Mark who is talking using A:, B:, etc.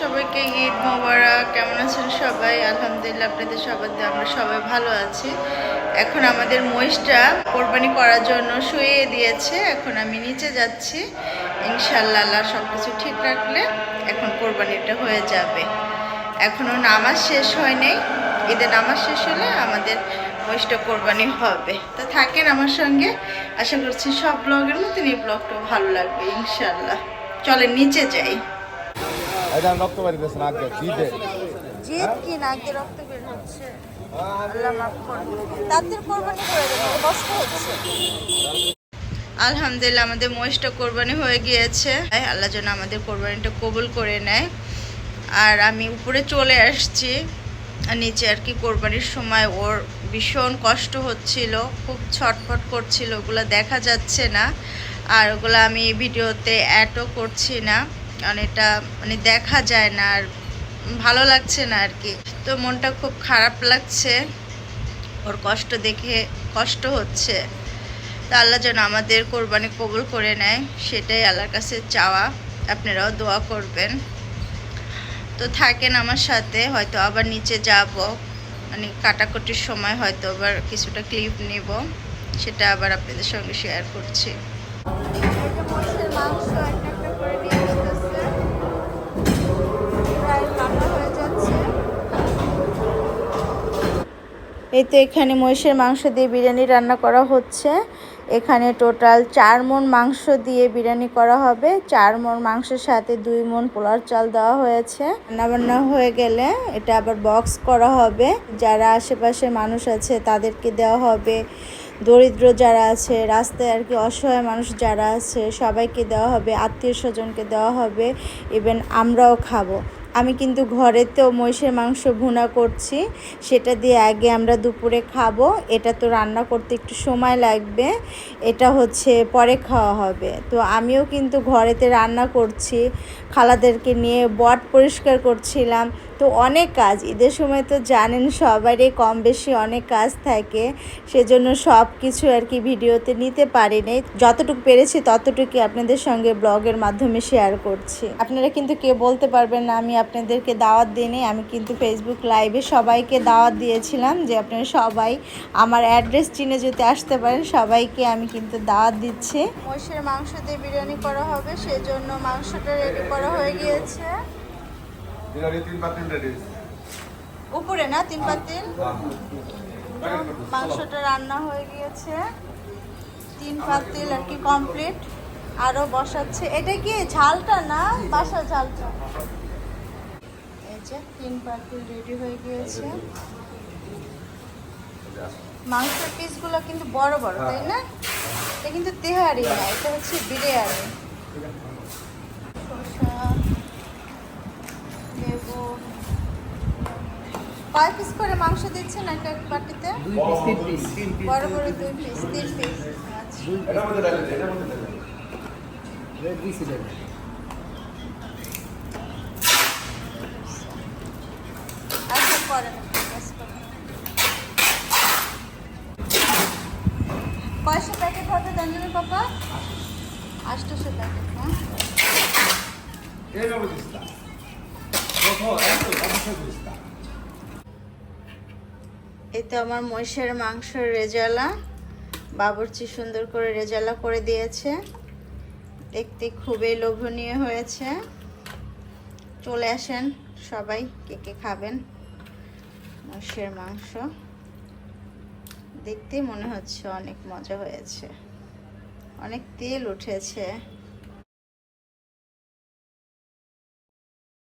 A: সবাইকে, ঈদ মোবারক। কেমন আছেন সবাই? আলহামদুলিল্লাহ, আপনাদের সবার আমরা সবাই ভালো আছি। এখন আমাদের মহিষটা কোরবানি করার জন্য শুয়ে দিয়েছে। এখন আমি নিচে যাচ্ছি। ইনশাল্লাহ আল্লাহ সব কিছু ঠিক রাখলে এখন কোরবানিটা হয়ে যাবে। এখনও নামাজ শেষ হয়নি। ঈদের নামাজ শেষ হলে আমাদের মহিষটা কোরবানি হবে। তো থাকেন আমার সঙ্গে। আশা করছি সব ব্লগের মতন এই ব্লগটা ভালো লাগবে ইনশাল্লাহ চলে নিচে যাই।
B: এটা রক্ত বাড়ি দিয়েছে না আগে জিতে
A: জিদ কি নাকে রক্ত বের হচ্ছে? আল্লাহ মাফ করুন। তাদের কোরবানি করে দেবো কষ্ট হচ্ছে। আলহামদুলিল্লাহ আমাদের মহিষটা কোরবানি হয়ে গিয়েছে। আল্লাহ যেন আমাদের কোরবানিটা কবুল করে নেয়। আর আমি উপরে চলে আসছি নিচে আর কি কোরবানির সময় ওর ভীষণ কষ্ট হচ্ছিল খুব ছটফট করছিল ওগুলো দেখা যাচ্ছে না। আর ওগুলো আমি ভিডিওতে অ্যাডও করছি না। কারণ এটা মানে দেখা যায় না আর ভালো লাগছে না আর কি। তো মনটা খুব খারাপ লাগছে। ওর কষ্ট দেখে কষ্ট হচ্ছে। তা আল্লাহ যেন আমাদের কোরবানি কবুল করে নেয়, সেটাই আল্লাহর কাছে চাওয়া। আপনারাও দোয়া করবেন। তো থাকেন আমার সাথে, হয়তো আবার নিচে যাব। মানে কাটাকুটির সময় হয়তো আবার কিছুটা ক্লিপ নেব। সেটা আবার আপনাদের সঙ্গে শেয়ার করছি। মাংস এই তো এখানে মহিষের মাংস দিয়ে বিরিয়ানি রান্না করা হচ্ছে। এখানে টোটাল চার মন মাংস দিয়ে বিরিয়ানি করা হবে। চার মন মাংসের সাথে দুই মন পোলার চাল দেওয়া হয়েছে। রান্নাবান্না হয়ে গেলে এটা আবার বক্স করা হবে। যারা আশেপাশে মানুষ আছে তাদেরকে দেওয়া হবে। দরিদ্র যারা আছে, রাস্তায় আর কি অসহায় মানুষ যারা আছে, সবাইকে দেওয়া হবে। আত্মীয় স্বজনকে দেওয়া হবে। ইভেন আমরাও খাব। আমি কিন্তু ঘরেতেও মহিষের মাংস ভুনা করছি। সেটা দিয়ে আগে আমরা দুপুরে খাব। এটা তো রান্না করতে একটু সময় লাগবে। এটা হচ্ছে পরে খাওয়া হবে। তো আমিও কিন্তু ঘরেতে রান্না করছি। খালাদেরকে নিয়ে বট পরিষ্কার করছিলাম। তো অনেক কাজ। ঈদের সময় তো জানেন সবারই কম বেশি অনেক কাজ থাকে। সেজন্য সব কিছু আর কি ভিডিওতে নিতে পারিনি। যতটুকু পেরেছি ততটুকুই আপনাদের সঙ্গে ব্লগের মাধ্যমে শেয়ার করছি। আপনারা কিন্তু কে বলতে পারবেন না আমি আপনাদেরকে দাওয়াত দিইনি আমি কিন্তু ফেসবুক লাইভে সবাইকে দাওয়াত দিয়েছিলাম যে আপনারা সবাই আমার অ্যাড্রেস চিনে যদি আসতে পারেন সবাইকে আমি কিন্তু দাওয়াত দিচ্ছি। মহিষের মাংস দিয়ে বিরিয়ানি করা হবে সেজন্য মাংসটা রেডি করা হয়ে গিয়েছে। উপরে না তিন পাতিল? মাংসটা রান্না হয়ে গিয়েছে। তিন পাতিল আর কি কমপ্লিট আরও বসাচ্ছে। এটা কি ঝালটা না বাসা ঝালটা? যে তিন পাতিল রেডি হয়ে গিয়েছে। মাংসের পিসগুলো কিন্তু বড় বড় তাই না? এটা কিন্তু তেহারি না এটা হচ্ছে বিরিয়ানি। লেবু। কয় পিস করে মাংস দিচ্ছেন একটা বাটিতে?
C: দুই পিস তিন পিস। তিন পিস
A: বড় বড় দুই পিস তিন পিস। আচ্ছা করেন। কয়শো প্যাকেট হবে পাপা? আটশোশো প্যাকেট
B: দিস্তা
A: এই তো আমার মহিষের মাংসের রেজালা। বাবুর্চি সুন্দর করে রেজালা করে দিয়েছে। দেখতে খুবই লোভনীয় হয়েছে। চলে আসেন সবাই, কে কে খাবেন? মহিষের মাংস। দেখতে মনে হচ্ছে অনেক মজা হয়েছে। অনেক তেল উঠেছে।